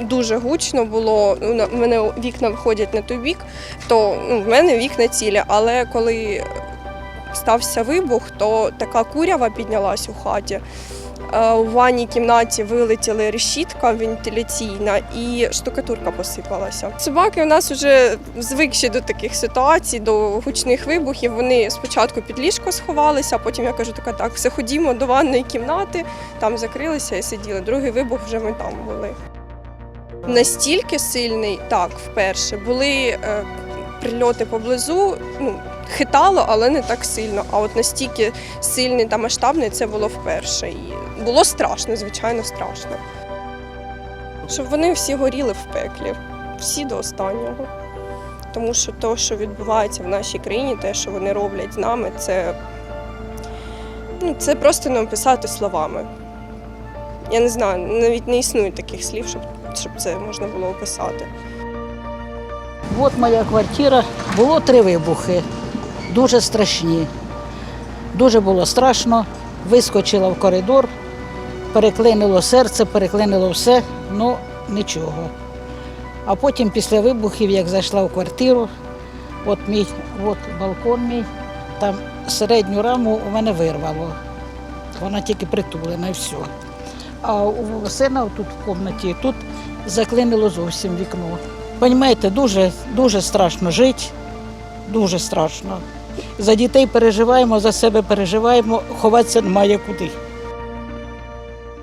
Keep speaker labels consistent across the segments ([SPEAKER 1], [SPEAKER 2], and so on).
[SPEAKER 1] Дуже гучно було. Ну, в мене вікна виходять на той бік, то ну, в мене вікна цілі. Але коли стався вибух, то така курява піднялась у хаті. Е, У ванній кімнаті вилетіла решітка вентиляційна і штукатурка посипалася. Собаки у нас вже звикші до таких ситуацій, до гучних вибухів. Вони спочатку під ліжко сховалися, а потім я кажу, така так, все ходімо до ванної кімнати, там закрилися і сиділи. Другий вибух вже ми там були. Настільки сильний, так, вперше. Були е, прильоти поблизу, ну, хитало, але не так сильно. А от настільки сильний та масштабний це було вперше. І було страшно, звичайно, страшно. Щоб вони всі горіли в пеклі, всі до останнього. Тому що те, що відбувається в нашій країні, те, що вони роблять з нами, це, ну, це просто не описати словами. Я не знаю, навіть не існує таких слів, щоб, щоб це можна було описати.
[SPEAKER 2] От моя квартира. Було три вибухи, дуже страшні. Дуже було страшно. Вискочила в коридор, переклинило серце, переклинило все, ну нічого. А потім після вибухів, як зайшла в квартиру, от мій от балкон мій, там середню раму у мене вирвало. Вона тільки притулена і все. А у сина тут в кімнаті тут заклинило зовсім вікно. Понімаєте, дуже, дуже страшно жити, дуже страшно. За дітей переживаємо, за себе переживаємо, ховатися немає куди.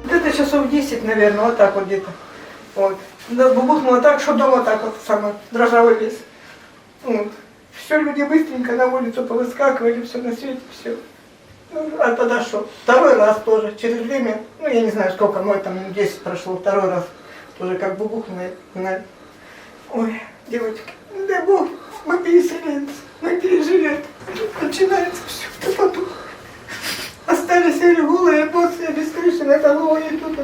[SPEAKER 3] Где-то часов 10, наверное, вот так вот где-то. Вот. Да, бухнуло так, что дома так вот само дрожал весь. Вот. Все, люди быстренько на улицу повыскакивали, все на свете, все. Ну, а тогда что? Второй раз тоже, через время, ну я не знаю сколько, ну там минут 10 прошло, второй раз тоже как бы бухнуло. на- Ой, девочки, ну дай Бог, мы переселенцы, мы пережили это. Начинается все, кто потом. Остались или голые, босые, без крыши, на голове тут.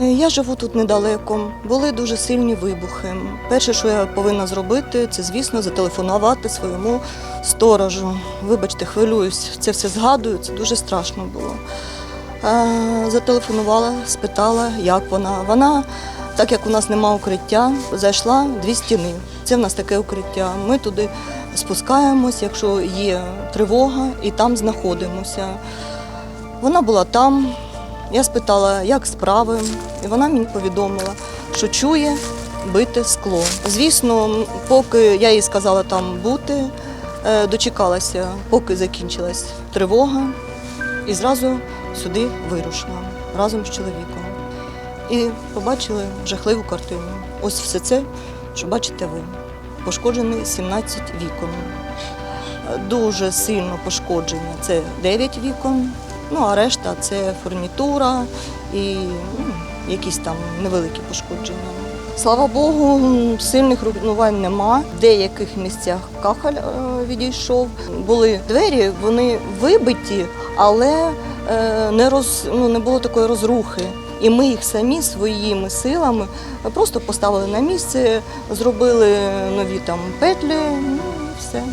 [SPEAKER 4] Е, Я живу тут недалеко. Були дуже сильні вибухи. Перше, що я повинна зробити, це, звісно, зателефонувати своєму сторожу. Вибачте, хвилююсь, це все згадую, це дуже страшно було. Е, Зателефонувала, спитала, як вона. Вона, так як у нас нема укриття, зайшла дві стіни. Це в нас таке укриття. Ми туди спускаємось, якщо є тривога, і там знаходимося. Вона була там, я спитала, як справи, і вона мені повідомила, що чує бити скло. Звісно, поки я їй сказала там бути, е, дочекалася, поки закінчилась тривога, і зразу сюди вирушила разом з чоловіком. І побачили жахливу картину. Ось все це, що бачите ви. Пошкоджені 17 вікон. Дуже сильно пошкоджені. Це 9 вікон, Ну, а решта це фурнітура і ну, якісь там невеликі пошкодження. Слава Богу, сильних руйнувань нема. В деяких місцях кахаль е, відійшов. Були двері, вони вибиті, але е, не, роз, ну, не було такої розрухи. І ми їх самі своїми силами просто поставили на місце, зробили нові там петлі, ну і все.